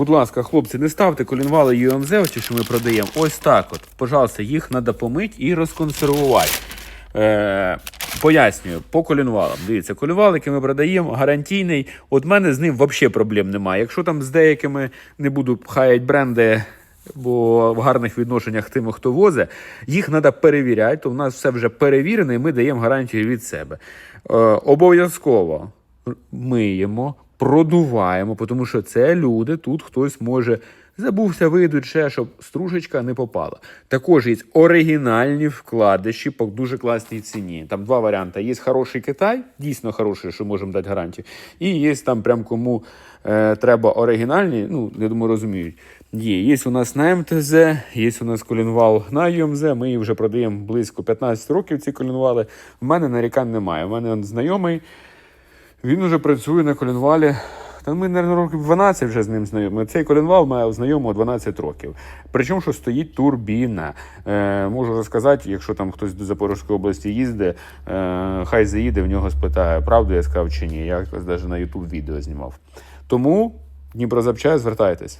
Будь ласка, хлопці, не ставте колінвали UMZ, ті, що ми продаємо. Ось так от. Пожалуйста, їх треба помити і розконсервувати. Е, пояснюю, по колінвалам. Дивіться, колінвал, який ми продаємо, гарантійний. От мене з ним взагалі проблем немає. Якщо там з деякими не буду хаяти бренди, бо в гарних відношеннях тим, хто возить, їх треба перевіряти, то в нас все вже перевірено, і ми даємо гарантію від себе. Е, обов'язково миємо, продуваємо, тому що це люди, тут хтось може. Забувся вийдуть ще, щоб стружечка не попала. Також є оригінальні вкладиші по дуже класній ціні. Там два варіанти. Є хороший Китай, дійсно хороший, що можемо дати гарантію. І є там прям кому е, треба оригінальні, ну, я думаю, розуміють. Є. Є у нас на МТЗ, є у нас колінвал на ЮМЗ. Ми її вже продаємо близько 15 років, ці колінвали. В мене нарікань немає. У мене знайомий, він уже працює на колінвалі. Та ми, мабуть, років 12 вже з ним знайомі. Цей колінвал має знайомого 12 років. Причому, що стоїть турбіна. Е, можу розказати, якщо там хтось до Запорізької області їздить, е, хай заїде, в нього спитає, правду я сказав чи ні. Я якось навіть на YouTube відео знімав. Тому Дніпрозапчай, звертайтесь.